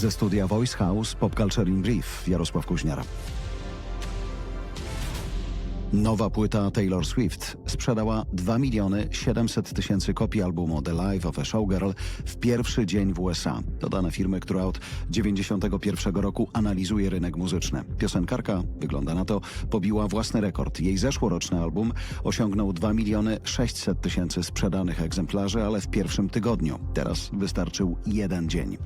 Ze studia Voice House Pop Culture in Brief Jarosław Kuźniara. Nowa płyta Taylor Swift sprzedała 2 miliony 700 tysięcy kopii albumu The Life of a Showgirl w pierwszy dzień w USA. To dane firmy, która od 91 roku analizuje rynek muzyczny. Piosenkarka, wygląda na to, pobiła własny rekord. Jej zeszłoroczny album osiągnął 2 miliony 600 tysięcy sprzedanych egzemplarzy, ale w pierwszym tygodniu. Teraz wystarczył jeden dzień.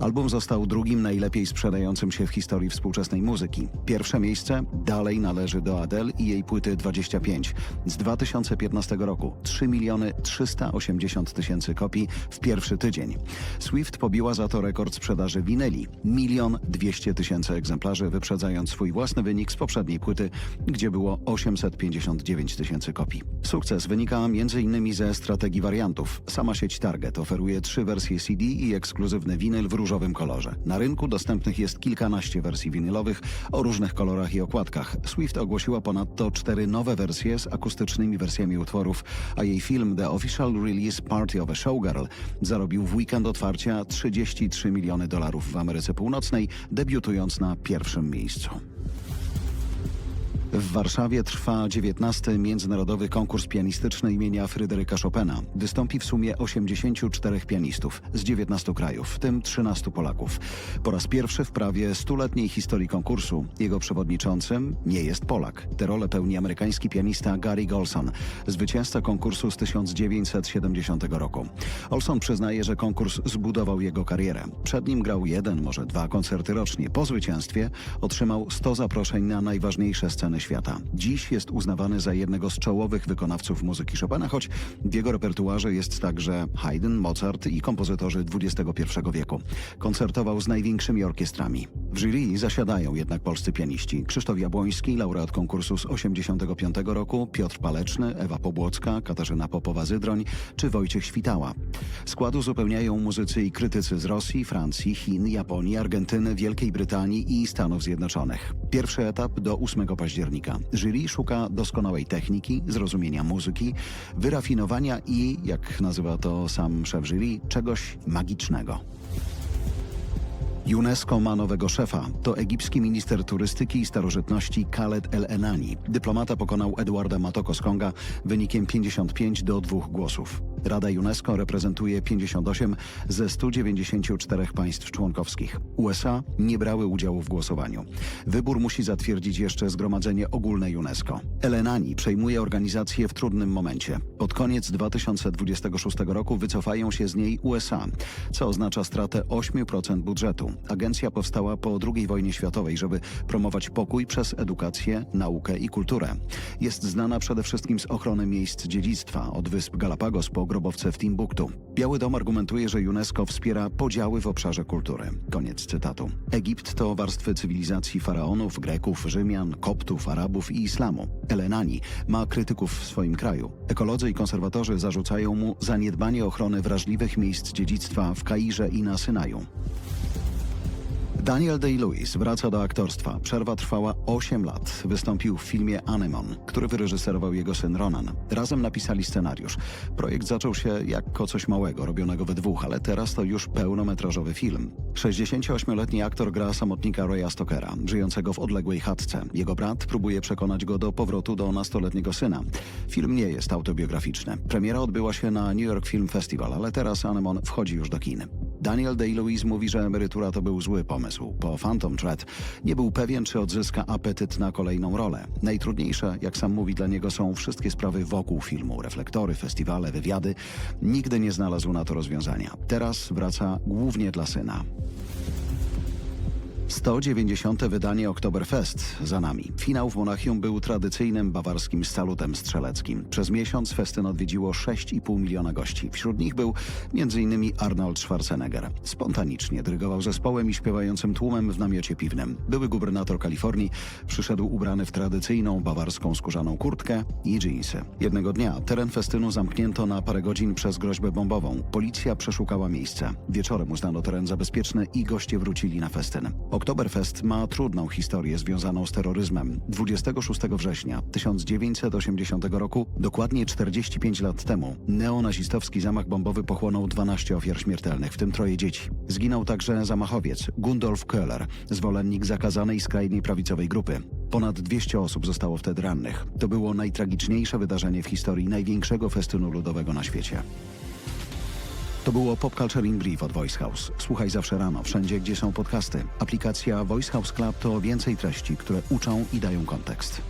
Album został drugim najlepiej sprzedającym się w historii współczesnej muzyki. Pierwsze miejsce dalej należy do Adele i jej płyty 25 z 2015 roku 3 miliony 380 tysięcy kopii w pierwszy tydzień. Swift pobiła za to rekord sprzedaży winyli milion 200 tysięcy egzemplarzy, wyprzedzając swój własny wynik z poprzedniej płyty, gdzie było 859 tysięcy kopii. Sukces wynika m.in. ze strategii wariantów. Sama sieć Target oferuje trzy wersje CD i ekskluzywny winyl w różowym kolorze. Na rynku dostępnych jest kilkanaście wersji winylowych o różnych kolorach i okładkach. Swift ogłosiła ponadto cztery nowe wersje z akustycznymi wersjami utworów, a jej film The Official Release Party of a Showgirl zarobił w weekend otwarcia 33 miliony dolarów w Ameryce Północnej, debiutując na pierwszym miejscu. W Warszawie trwa 19. Międzynarodowy Konkurs Pianistyczny imienia Fryderyka Chopina. Wystąpi w sumie 84 pianistów z 19 krajów, w tym 13 Polaków. Po raz pierwszy w prawie stuletniej historii konkursu jego przewodniczącym nie jest Polak. Tę rolę pełni amerykański pianista Gary Golson, zwycięzca konkursu z 1970 roku. Olson przyznaje, że konkurs zbudował jego karierę. Przed nim grał jeden, może dwa koncerty rocznie. Po zwycięstwie otrzymał 100 zaproszeń na najważniejsze sceny świata. Dziś jest uznawany za jednego z czołowych wykonawców muzyki Chopina, choć w jego repertuarze jest także Haydn, Mozart i kompozytorzy XXI wieku. Koncertował z największymi orkiestrami. W jury zasiadają jednak polscy pianiści. Krzysztof Jabłoński, laureat konkursu z 85 roku, Piotr Paleczny, Ewa Pobłocka, Katarzyna Popowa-Zydroń czy Wojciech Świtała. Skład uzupełniają muzycy i krytycy z Rosji, Francji, Chin, Japonii, Argentyny, Wielkiej Brytanii i Stanów Zjednoczonych. Pierwszy etap do 8 października. Jury szuka doskonałej techniki, zrozumienia muzyki, wyrafinowania i, jak nazywa to sam szef jury, czegoś magicznego. UNESCO ma nowego szefa. To egipski minister turystyki i starożytności Khaled El Enani. Dyplomata pokonał Eduarda Matoko Skonga wynikiem 55 do 2 głosów. Rada UNESCO reprezentuje 58 ze 194 państw członkowskich. USA nie brały udziału w głosowaniu. Wybór musi zatwierdzić jeszcze Zgromadzenie Ogólne UNESCO. El Enani przejmuje organizację w trudnym momencie. Pod koniec 2026 roku wycofają się z niej USA, co oznacza stratę 8% budżetu. Agencja powstała po II wojnie światowej, żeby promować pokój przez edukację, naukę i kulturę. Jest znana przede wszystkim z ochrony miejsc dziedzictwa, od wysp Galapagos po grobowce w Timbuktu. Biały Dom argumentuje, że UNESCO wspiera podziały w obszarze kultury. Koniec cytatu. Egipt to warstwy cywilizacji faraonów, Greków, Rzymian, Koptów, Arabów i islamu. Elenani ma krytyków w swoim kraju. Ekolodzy i konserwatorzy zarzucają mu zaniedbanie ochrony wrażliwych miejsc dziedzictwa w Kairze i na Synaju. Daniel Day-Lewis wraca do aktorstwa. Przerwa trwała 8 lat. Wystąpił w filmie Anemon, który wyreżyserował jego syn Ronan. Razem napisali scenariusz. Projekt zaczął się jako coś małego, robionego we dwóch, ale teraz to już pełnometrażowy film. 68-letni aktor gra samotnika Roya Stokera, żyjącego w odległej chatce. Jego brat próbuje przekonać go do powrotu do nastoletniego syna. Film nie jest autobiograficzny. Premiera odbyła się na New York Film Festival, ale teraz Anemon wchodzi już do kin. Daniel Day-Lewis mówi, że emerytura to był zły pomysł. Po Phantom Thread nie był pewien, czy odzyska apetyt na kolejną rolę. Najtrudniejsze, jak sam mówi, dla niego są wszystkie sprawy wokół filmu. Reflektory, festiwale, wywiady. Nigdy nie znalazł na to rozwiązania. Teraz wraca głównie dla syna. 190. wydanie Oktoberfest za nami. Finał w Monachium był tradycyjnym bawarskim salutem strzeleckim. Przez miesiąc festyn odwiedziło 6,5 miliona gości. Wśród nich był m.in. Arnold Schwarzenegger. Spontanicznie dyrygował zespołem i śpiewającym tłumem w namiocie piwnym. Były gubernator Kalifornii przyszedł ubrany w tradycyjną bawarską skórzaną kurtkę i dżinsy. Jednego dnia teren festynu zamknięto na parę godzin przez groźbę bombową. Policja przeszukała miejsce. Wieczorem uznano teren za bezpieczny i goście wrócili na festyn. Oktoberfest ma trudną historię związaną z terroryzmem. 26 września 1980 roku, dokładnie 45 lat temu, neonazistowski zamach bombowy pochłonął 12 ofiar śmiertelnych, w tym troje dzieci. Zginął także zamachowiec Gundolf Köhler, zwolennik zakazanej skrajnej prawicowej grupy. Ponad 200 osób zostało wtedy rannych. To było najtragiczniejsze wydarzenie w historii największego festynu ludowego na świecie. To było Pop Culture in Brief od Voice House. Słuchaj zawsze rano, wszędzie gdzie są podcasty. Aplikacja Voice House Club to więcej treści, które uczą i dają kontekst.